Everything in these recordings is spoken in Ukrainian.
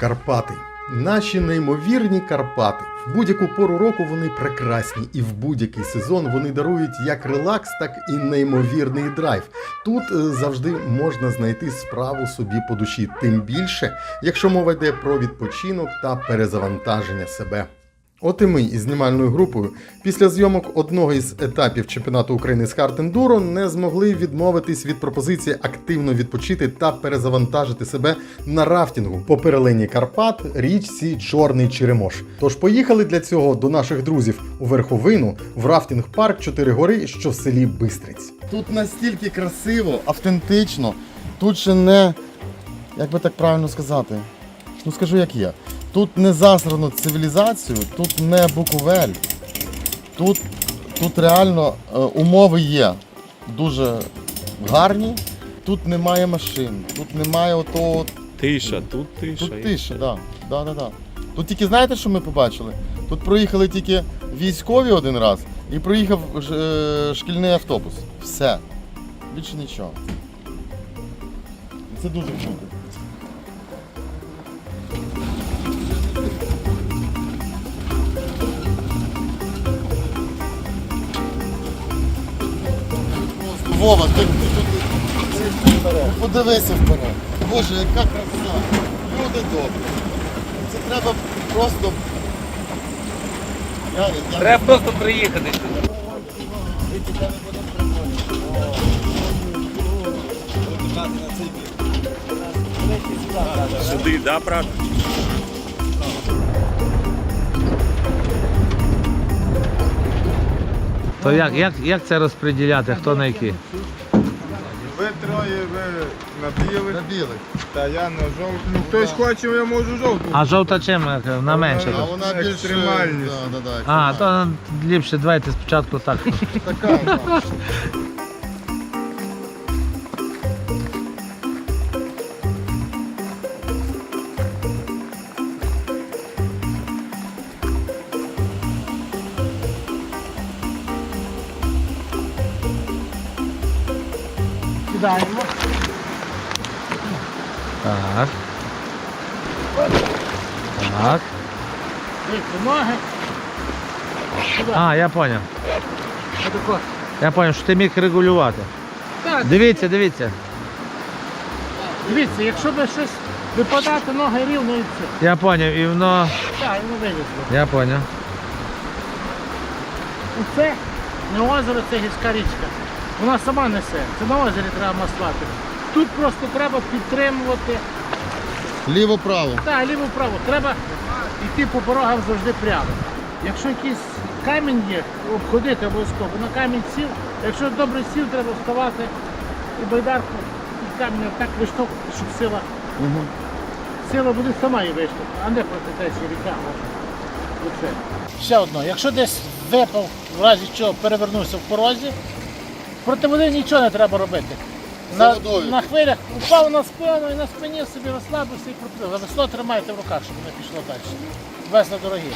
Карпати. Наші неймовірні Карпати. В будь-яку пору року вони прекрасні, і в будь-який сезон вони дарують як релакс, так і неймовірний драйв. Тут е, завжди можна знайти справу собі по душі, тим більше, якщо мова йде про відпочинок та перезавантаження себе. От і ми із знімальною групою після зйомок одного із етапів чемпіонату України з хард-ендуро не змогли відмовитись від пропозиції активно відпочити та перезавантажити себе на рафтингу по перелені Карпат річці Чорний Черемош. Тож поїхали для цього до наших друзів у верховину в рафтинг парк Чотири гори, що в селі Бистриць. Тут настільки красиво, автентично. Тут ще не як би так правильно сказати. Ну скажу як є. Тут не засрано цивілізацію, тут не Буковель. Тут, тут реально е, умови є дуже гарні. Тут немає машин, тут немає отого. Тиша, тут тиша. Тут тиша, все. да. Да, да, да. Тут тільки знаєте, що ми побачили? Тут проїхали тільки військові один раз і проїхав е, шкільний автобус. Все. Більше нічого. Це дуже круто. Вова, ти, ти подивися вперед. Боже, яка краса. Люди добрі. Це треба просто. Я, я... Треба просто приїхати сюди. Сюди, да, брат? То як, як, як це розподіляти? Хто на які? Троє, ви на білих, На білих. та я на жовтих. Ну хтось хоче, я можу жовту. А жовта чим на менше? А вона більш Екстремальніша. Да, да, да, А, то ліпше давайте спочатку так. така. Кидаємо. Так. Так. Ноги. А, я поняв. Отако. Я поняв, що ти міг регулювати. Так, Дивіться, дивіться. дивіться, якщо би щось випадати, ноги рівно і все. Я поняв, і воно. Так, і воно вилізло. Я поняв. Оце не озеро, це гірська річка. Вона сама несе. Це на озері треба маслати. Тут просто треба підтримувати. Ліво-право. Так, ліво-право. Треба йти по порогам завжди прямо. Якщо якийсь камінь є, обходити обов'язково. На камінь сів. Якщо добре сів, треба вставати і байдарку і камінь так виштовхувати, щоб сила Угу. Сила буде сама її виштовхнути, а не проти течії ріка. Ще одно, якщо десь випав, в разі чого перевернувся в порозі, проти води нічого не треба робити. На, водою. на хвилях упав на спину і на спині собі розслабився і проплив. За весло тримайте в руках, щоб не пішло далі. Весла дорогі.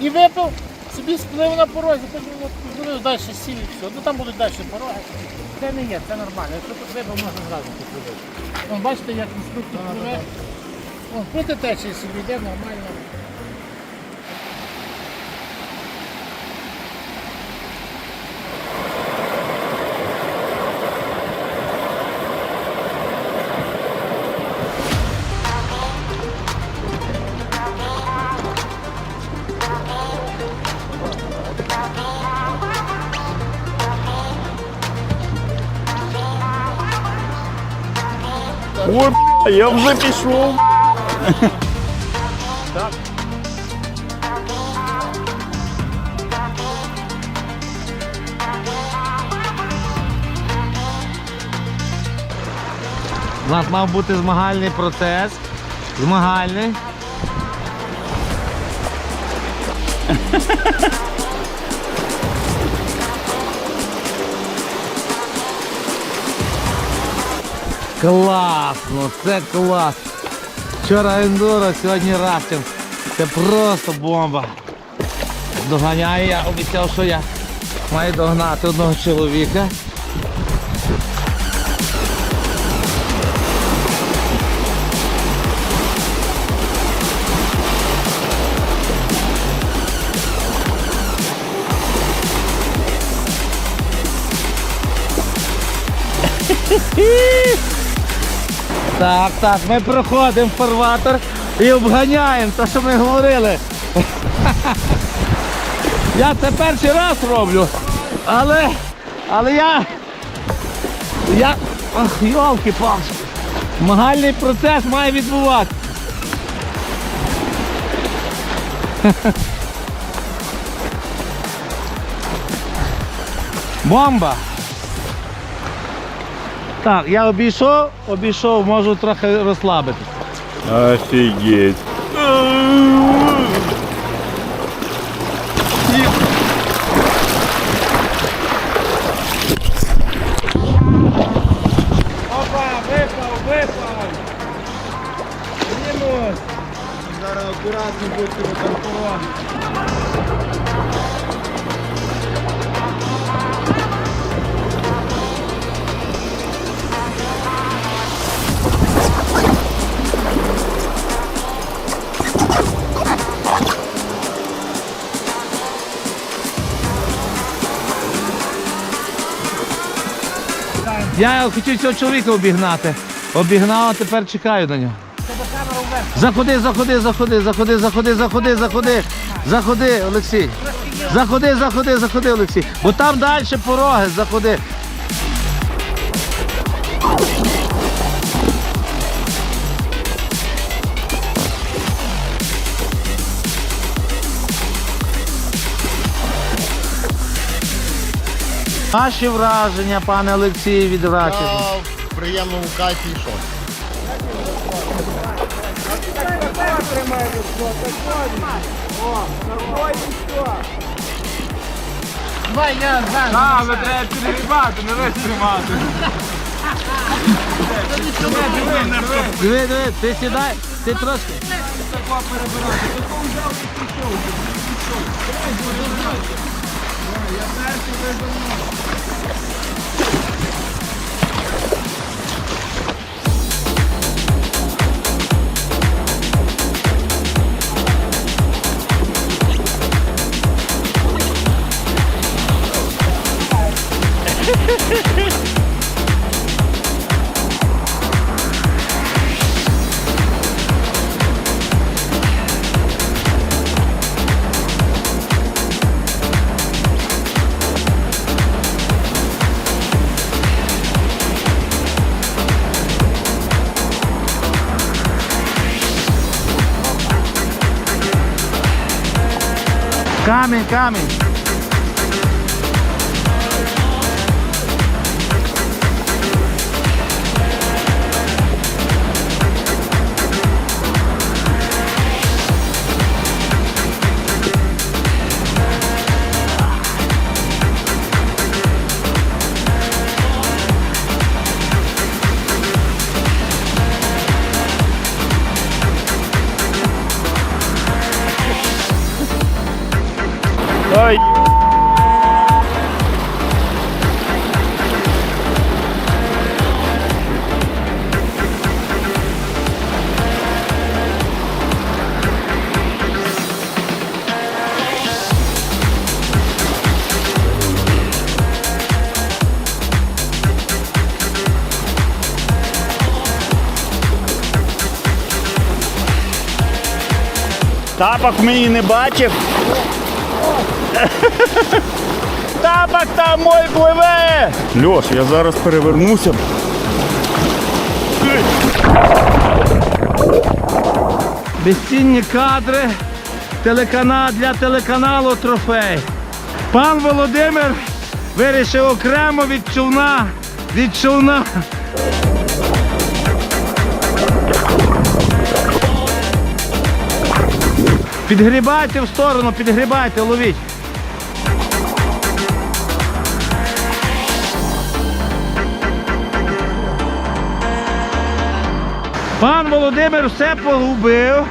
І випив, собі сплив на порозі, потім от зловив далі сів і все. Ну там будуть далі пороги. Це не є, це нормально. Якщо тут випав, можна зразу попливити. Вон, бачите, як інструктор пливе. Вон, проти течії собі йде нормально. Ой, я вже пішов. У нас мав бути змагальний процес. Змагальний. Класно, це клас. Вчора ендуро, сьогодні рафтинг. Це просто бомба. Доганяю, я обіцяв, що я маю догнати одного чоловіка. Hee Так, так, ми проходимо фарватер і обганяємо те, що ми говорили. Я це перший раз роблю, але, але я, я, ах, йолки палки Змагальний процес має відбуватися. Бомба! Так, я обійшов, обійшов, можу трохи розслабитися. Офігеть. Опа, випав, випав! Мінус! Зараз акуратно будьте там Я хотів цього чоловіка обігнати. Обігнав, а тепер чекаю на нього. Заходи, заходи, заходи, заходи, заходи, заходи, заходи. Заходи, Олексій. Заходи, заходи, заходи, Олексій. Бо там далі пороги, заходи. Ваші враження, пане Олексій, від раків. В приємному кайфі йшов. Давай я за. А, але треба перегрібати, не весь тримати. Диви, диви, ти сідай, ти трошки. Камінь, камінь. Тапок мені не бачив. Тапок там мой пливе! Льош, я зараз перевернуся. Безцінні кадри телекана... для телеканалу Трофей. Пан Володимир вирішив окремо від човна. Від човна. Підгрібайте в сторону, підгрібайте, ловіть. Пан Володимир все погубив.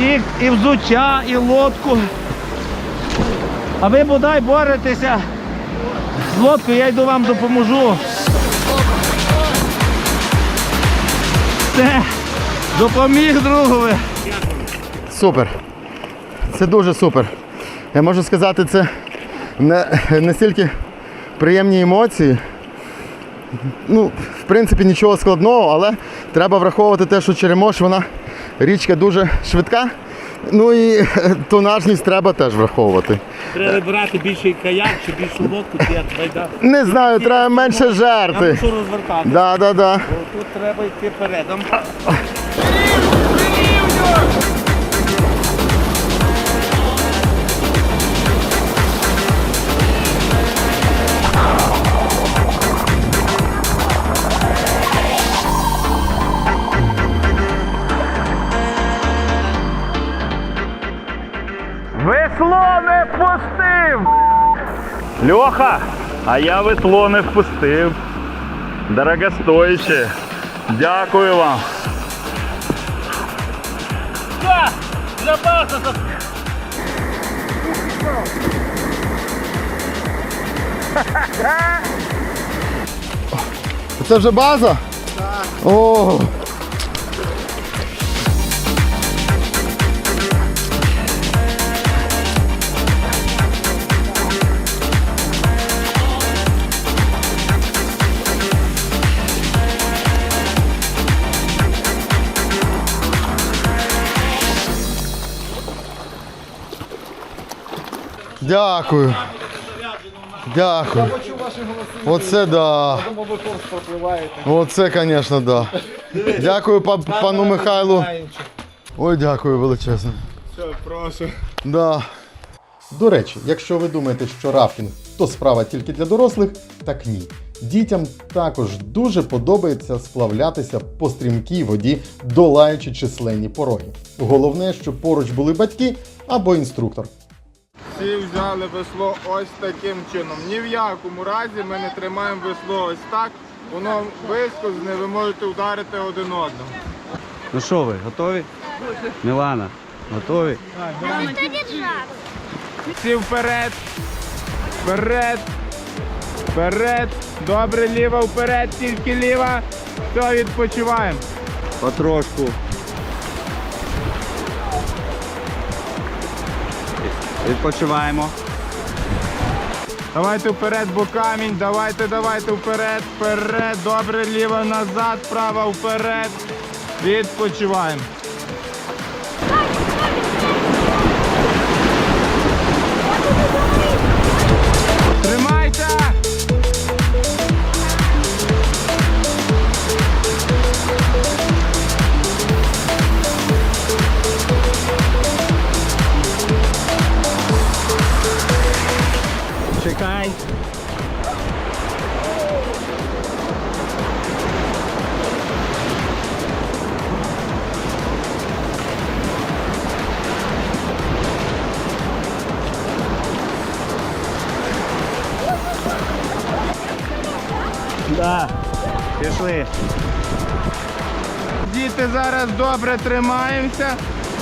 І, і взуття, і лодку. А ви бодай боретеся з лодкою, я йду вам допоможу. Все, допоміг другові. Супер. Це дуже супер. Я можу сказати, це не, настільки приємні емоції. Ну, в принципі, нічого складного, але треба враховувати те, що Черемош, вона річка дуже швидка. Ну і е, тонажність треба теж враховувати. Треба брати більший каяк чи більшу лодку, чи як байда. Не знаю, треба менше Я жерти. мушу розвертати. Да, да, да. Тут треба йти передом. Льоха, а я весло не впустив. Дорогостояще. Дякую вам. Да, для база за Це вже база? Так. О, Дякую. Дякую. Оце да. Оце, звісно, да. Дякую па- пану Михайлу. Ой, дякую величезно. Все, прошу. Да. До речі, якщо ви думаєте, що рафтинг то справа тільки для дорослих, так ні. Дітям також дуже подобається сплавлятися по стрімкій воді, долаючи численні пороги. Головне, щоб поруч були батьки або інструктор. Всі взяли весло ось таким чином. Ні в якому разі ми не тримаємо весло ось так. Воно вискозне, ви можете вдарити один одного. Ну що ви, готові? Мілана, готові? Всі вперед. Вперед. Вперед. Добре, ліва вперед, тільки ліва. Все, відпочиваємо. Потрошку. Відпочиваємо. Давайте вперед, бо камінь, давайте, давайте вперед, вперед, добре, ліво назад, право вперед. Відпочиваємо. Діти зараз добре тримаємося.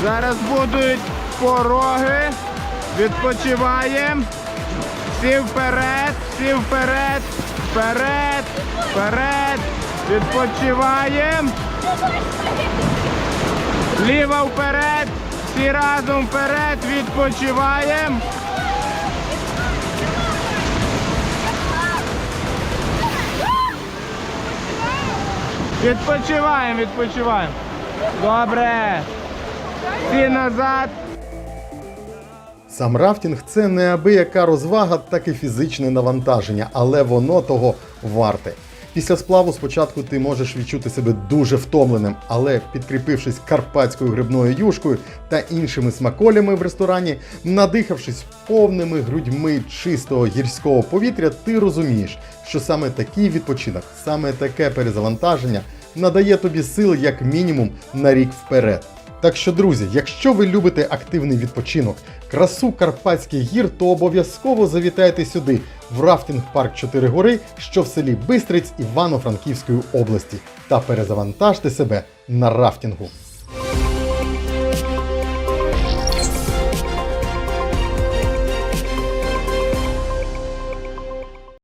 Зараз будуть пороги. Відпочиваємо. Всі вперед, всі вперед, вперед, вперед. Відпочиваємо. Ліва вперед. Всі разом вперед. Відпочиваємо. Відпочиваємо, відпочиваємо. Добре. Всі назад. Сам рафтінг це неабияка розвага, так і фізичне навантаження, але воно того варте. Після сплаву спочатку ти можеш відчути себе дуже втомленим, але підкріпившись карпатською грибною юшкою та іншими смаколями в ресторані, надихавшись повними грудьми чистого гірського повітря, ти розумієш, що саме такий відпочинок, саме таке перезавантаження надає тобі сил як мінімум на рік вперед. Так що, друзі, якщо ви любите активний відпочинок, красу Карпатських гір, то обов'язково завітайте сюди, в рафтинг парк 4 гори, що в селі Бистриць Івано-Франківської області, та перезавантажте себе на рафтингу.